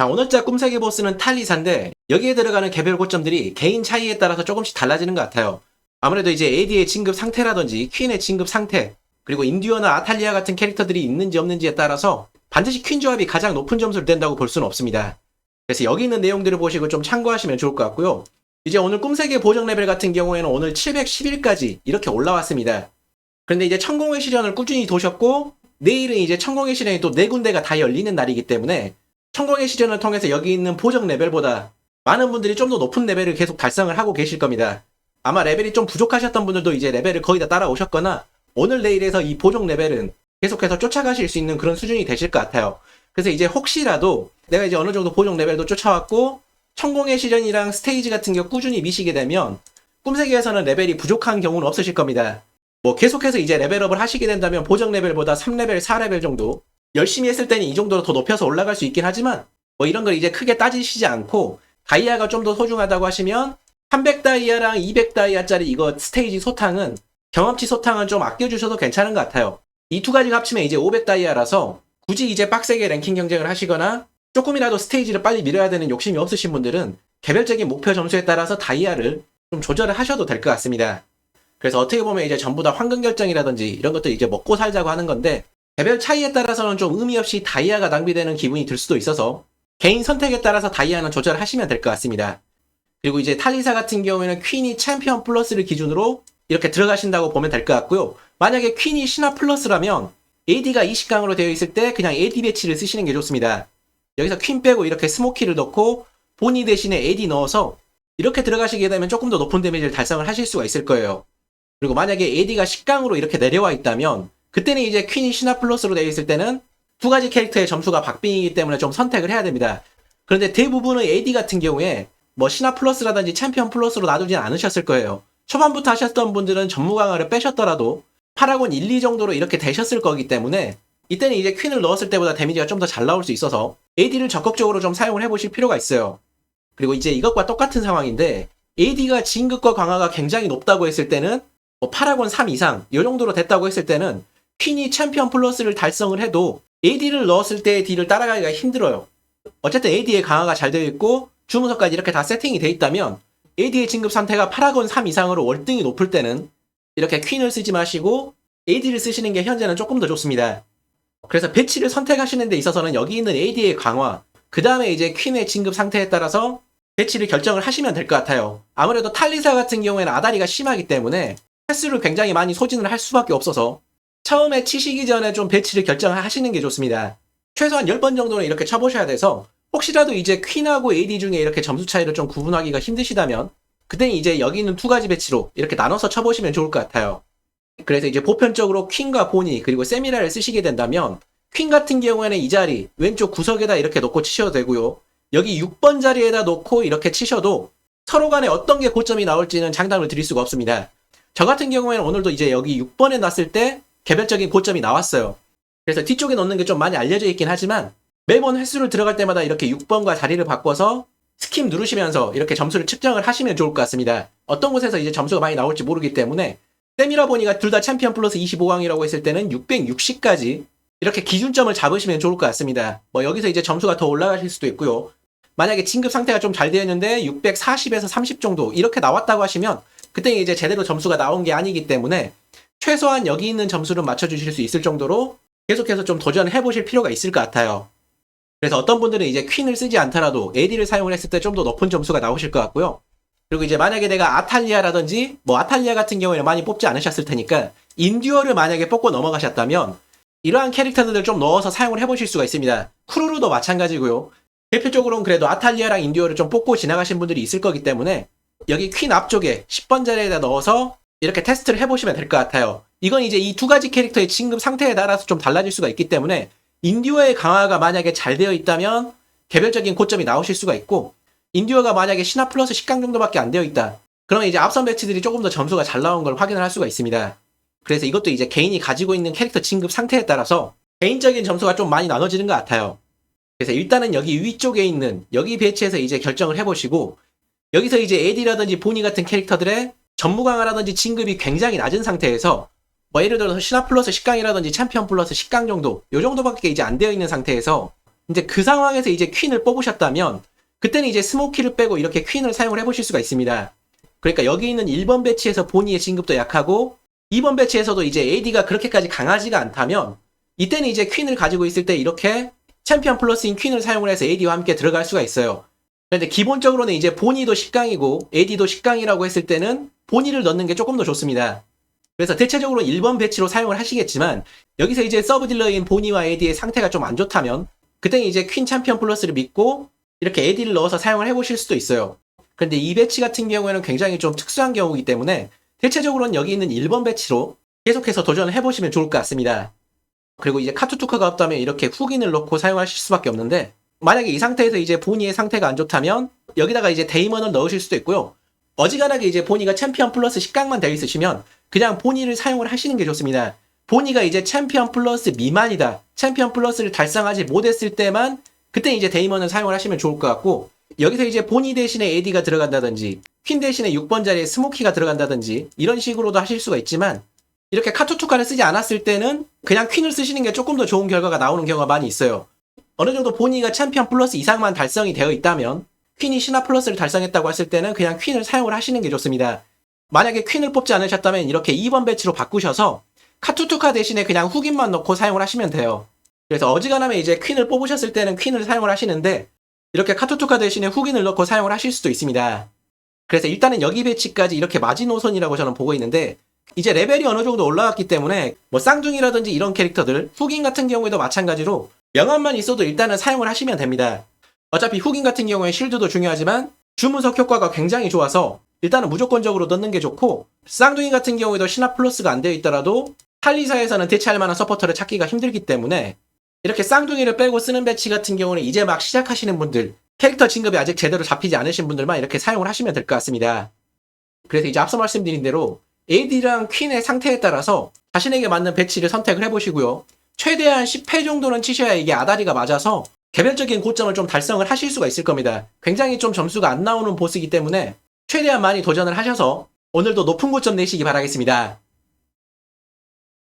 자, 오늘자 꿈세계 보스는 탈리사인데 여기에 들어가는 개별 고점들이 개인 차이에 따라서 조금씩 달라지는 것 같아요. 아무래도 이제 AD의 진급 상태라든지 퀸의 진급 상태, 그리고 인듀어나 아탈리아 같은 캐릭터들이 있는지 없는지에 따라서 반드시 퀸 조합이 가장 높은 점수를 낸다고 볼 수는 없습니다. 그래서 여기 있는 내용들을 보시고 좀 참고하시면 좋을 것 같고요. 이제 오늘 꿈세계 보정 레벨 같은 경우에는 오늘 711까지 이렇게 올라왔습니다. 그런데 이제 천공의 시련을 꾸준히 도셨고 내일은 이제 천공의 시련이 또 네 군데가 다 열리는 날이기 때문에 천공의 시련을 통해서 여기 있는 보정 레벨보다 많은 분들이 좀 더 높은 레벨을 계속 달성을 하고 계실 겁니다. 아마 레벨이 좀 부족하셨던 분들도 이제 레벨을 거의 다 따라오셨거나 오늘 내일에서 이 보정 레벨은 계속해서 쫓아가실 수 있는 그런 수준이 되실 것 같아요. 그래서 이제 혹시라도 내가 이제 어느 정도 보정 레벨도 쫓아왔고 천공의 시련이랑 스테이지 같은 경 꾸준히 미시게 되면 꿈세계에서는 레벨이 부족한 경우는 없으실 겁니다. 뭐 계속해서 이제 레벨업을 하시게 된다면 보정 레벨보다 3레벨, 4레벨 정도 열심히 했을 때는 이 정도로 더 높여서 올라갈 수 있긴 하지만 뭐 이런 걸 이제 크게 따지시지 않고 다이아가 좀 더 소중하다고 하시면 300다이아랑 200다이아짜리 이거 스테이지 소탕은 경험치 소탕은 좀 아껴주셔도 괜찮은 것 같아요. 이 두 가지가 합치면 이제 500다이아라서 굳이 이제 빡세게 랭킹 경쟁을 하시거나 조금이라도 스테이지를 빨리 밀어야 되는 욕심이 없으신 분들은 개별적인 목표 점수에 따라서 다이아를 좀 조절을 하셔도 될 것 같습니다. 그래서 어떻게 보면 이제 전부 다 황금 결정이라든지 이런 것들 이제 먹고 살자고 하는 건데 개별 차이에 따라서는 좀 의미 없이 다이아가 낭비되는 기분이 들 수도 있어서 개인 선택에 따라서 다이아는 조절하시면 될 것 같습니다. 그리고 이제 탈리사 같은 경우에는 퀸이 챔피언 플러스를 기준으로 이렇게 들어가신다고 보면 될 것 같고요. 만약에 퀸이 신화 플러스라면 AD가 20강으로 되어 있을 때 그냥 AD 배치를 쓰시는 게 좋습니다. 여기서 퀸 빼고 이렇게 스모키를 넣고 보니 대신에 AD 넣어서 이렇게 들어가시게 되면 조금 더 높은 데미지를 달성을 하실 수가 있을 거예요. 그리고 만약에 AD가 10강으로 이렇게 내려와 있다면 그때는 이제 퀸이 신화 플러스로 되어 있을 때는 두 가지 캐릭터의 점수가 박빙이기 때문에 좀 선택을 해야 됩니다. 그런데 대부분의 AD 같은 경우에 뭐 신화 플러스라든지 챔피언 플러스로 놔두진 않으셨을 거예요. 초반부터 하셨던 분들은 전무 강화를 빼셨더라도 파라곤 1, 2 정도로 이렇게 되셨을 거기 때문에 이때는 이제 퀸을 넣었을 때보다 데미지가 좀 더 잘 나올 수 있어서 AD를 적극적으로 좀 사용을 해보실 필요가 있어요. 그리고 이제 이것과 똑같은 상황인데 AD가 진급과 강화가 굉장히 높다고 했을 때는 뭐 파라곤 3 이상 이 정도로 됐다고 했을 때는 퀸이 챔피언 플러스를 달성을 해도 AD를 넣었을 때의 딜을 따라가기가 힘들어요. 어쨌든 AD의 강화가 잘 되어 있고 주문서까지 이렇게 다 세팅이 돼 있다면 AD의 진급 상태가 파라곤 3 이상으로 월등히 높을 때는 이렇게 퀸을 쓰지 마시고 AD를 쓰시는 게 현재는 조금 더 좋습니다. 그래서 배치를 선택하시는 데 있어서는 여기 있는 AD의 강화, 그 다음에 이제 퀸의 진급 상태에 따라서 배치를 결정을 하시면 될 것 같아요. 아무래도 탈리사 같은 경우에는 아다리가 심하기 때문에 횟수를 굉장히 많이 소진을 할 수밖에 없어서 처음에 치시기 전에 좀 배치를 결정하시는 게 좋습니다. 최소한 10번 정도는 이렇게 쳐보셔야 돼서 혹시라도 이제 퀸하고 AD 중에 이렇게 점수 차이를 좀 구분하기가 힘드시다면 그때는 이제 여기 있는 두 가지 배치로 이렇게 나눠서 쳐보시면 좋을 것 같아요. 그래서 이제 보편적으로 퀸과 보니 그리고 세미라를 쓰시게 된다면 퀸 같은 경우에는 이 자리 왼쪽 구석에다 이렇게 놓고 치셔도 되고요. 여기 6번 자리에다 놓고 이렇게 치셔도 서로 간에 어떤 게 고점이 나올지는 장담을 드릴 수가 없습니다. 저 같은 경우에는 오늘도 이제 여기 6번에 놨을 때 개별적인 고점이 나왔어요. 그래서 뒤쪽에 놓는 게 좀 많이 알려져 있긴 하지만 매번 횟수를 들어갈 때마다 이렇게 6번과 자리를 바꿔서 스킵 누르시면서 이렇게 점수를 측정을 하시면 좋을 것 같습니다. 어떤 곳에서 이제 점수가 많이 나올지 모르기 때문에 세미라 보니가 둘다 챔피언 플러스 25강이라고 했을 때는 660까지 이렇게 기준점을 잡으시면 좋을 것 같습니다. 뭐 여기서 이제 점수가 더 올라가실 수도 있고요. 만약에 진급 상태가 좀 잘 되었는데 640에서 30 정도 이렇게 나왔다고 하시면 그때 이제 제대로 점수가 나온 게 아니기 때문에 최소한 여기 있는 점수를 맞춰주실 수 있을 정도로 계속해서 좀 도전해 보실 필요가 있을 것 같아요. 그래서 어떤 분들은 이제 퀸을 쓰지 않더라도 AD를 사용을 했을 때 좀 더 높은 점수가 나오실 것 같고요. 그리고 이제 만약에 내가 아탈리아라든지 뭐 아탈리아 같은 경우에는 많이 뽑지 않으셨을 테니까 인듀어를 만약에 뽑고 넘어가셨다면 이러한 캐릭터들을 좀 넣어서 사용을 해보실 수가 있습니다. 쿠루루도 마찬가지고요. 대표적으로는 그래도 아탈리아랑 인듀어를 좀 뽑고 지나가신 분들이 있을 거기 때문에 여기 퀸 앞쪽에 10번 자리에다 넣어서 이렇게 테스트를 해보시면 될 것 같아요. 이건 이제 이 두 가지 캐릭터의 진급 상태에 따라서 좀 달라질 수가 있기 때문에 인듀어의 강화가 만약에 잘 되어 있다면 개별적인 고점이 나오실 수가 있고 인듀어가 만약에 신화 플러스 10강 정도밖에 안 되어 있다. 그러면 이제 앞선 배치들이 조금 더 점수가 잘 나온 걸 확인을 할 수가 있습니다. 그래서 이것도 이제 개인이 가지고 있는 캐릭터 진급 상태에 따라서 개인적인 점수가 좀 많이 나눠지는 것 같아요. 그래서 일단은 여기 위쪽에 있는 여기 배치에서 이제 결정을 해보시고 여기서 이제 에디라든지 보니 같은 캐릭터들의 전무 강화라든지 진급이 굉장히 낮은 상태에서 뭐 예를 들어서 신화 플러스 10강이라든지 챔피언 플러스 10강 정도 요 정도밖에 이제 안 되어 있는 상태에서 이제 그 상황에서 이제 퀸을 뽑으셨다면 그때는 이제 스모키를 빼고 이렇게 퀸을 사용을 해보실 수가 있습니다. 그러니까 여기 있는 1번 배치에서 보니의 진급도 약하고 2번 배치에서도 이제 AD가 그렇게까지 강하지가 않다면 이때는 이제 퀸을 가지고 있을 때 이렇게 챔피언 플러스인 퀸을 사용을 해서 AD와 함께 들어갈 수가 있어요. 그런데 기본적으로는 이제 보니도 10강이고 AD도 10강이라고 했을 때는 보니를 넣는 게 조금 더 좋습니다. 그래서 대체적으로 1번 배치로 사용을 하시겠지만 여기서 이제 서브 딜러인 보니와 AD의 상태가 좀 안 좋다면 그때는 이제 퀸 챔피언 플러스를 믿고 이렇게 AD를 넣어서 사용을 해보실 수도 있어요. 그런데 이 배치 같은 경우에는 굉장히 좀 특수한 경우이기 때문에 대체적으로는 여기 있는 1번 배치로 계속해서 도전을 해보시면 좋을 것 같습니다. 그리고 이제 카투투카가 없다면 이렇게 훅인을 넣고 사용하실 수밖에 없는데 만약에 이 상태에서 이제 보니의 상태가 안 좋다면 여기다가 이제 데이먼을 넣으실 수도 있고요. 어지간하게 이제 보니가 챔피언 플러스 10강만 되어 있으시면 그냥 보니를 사용을 하시는 게 좋습니다. 보니가 이제 챔피언 플러스 미만이다. 챔피언 플러스를 달성하지 못했을 때만 그때 이제 데이먼을 사용을 하시면 좋을 것 같고 여기서 이제 보니 대신에 AD가 들어간다든지 퀸 대신에 6번 자리에 스모키가 들어간다든지 이런 식으로도 하실 수가 있지만 이렇게 카투투카를 쓰지 않았을 때는 그냥 퀸을 쓰시는 게 조금 더 좋은 결과가 나오는 경우가 많이 있어요. 어느 정도 보니가 챔피언 플러스 이상만 달성이 되어 있다면 퀸이 신화 플러스를 달성했다고 했을 때는 그냥 퀸을 사용을 하시는 게 좋습니다. 만약에 퀸을 뽑지 않으셨다면 이렇게 2번 배치로 바꾸셔서 카투투카 대신에 그냥 훅인만 넣고 사용을 하시면 돼요. 그래서 어지간하면 이제 퀸을 뽑으셨을 때는 퀸을 사용을 하시는데 이렇게 카투투카 대신에 훅인을 넣고 사용을 하실 수도 있습니다. 그래서 일단은 여기 배치까지 이렇게 마지노선이라고 저는 보고 있는데 이제 레벨이 어느 정도 올라갔기 때문에 뭐 쌍둥이라든지 이런 캐릭터들 훅인 같은 경우에도 마찬가지로 명함만 있어도 일단은 사용을 하시면 됩니다. 어차피 훅인 같은 경우에 실드도 중요하지만 주문석 효과가 굉장히 좋아서 일단은 무조건적으로 넣는 게 좋고 쌍둥이 같은 경우에도 신화 플러스가 안 되어 있더라도 탈리사에서는 대체할 만한 서포터를 찾기가 힘들기 때문에 이렇게 쌍둥이를 빼고 쓰는 배치 같은 경우는 이제 막 시작하시는 분들 캐릭터 진급이 아직 제대로 잡히지 않으신 분들만 이렇게 사용을 하시면 될 것 같습니다. 그래서 이제 앞서 말씀드린 대로 AD랑 퀸의 상태에 따라서 자신에게 맞는 배치를 선택을 해보시고요. 최대한 10회 정도는 치셔야 이게 아다리가 맞아서 개별적인 고점을 좀 달성을 하실 수가 있을 겁니다. 굉장히 좀 점수가 안 나오는 보스이기 때문에 최대한 많이 도전을 하셔서 오늘도 높은 고점 내시기 바라겠습니다.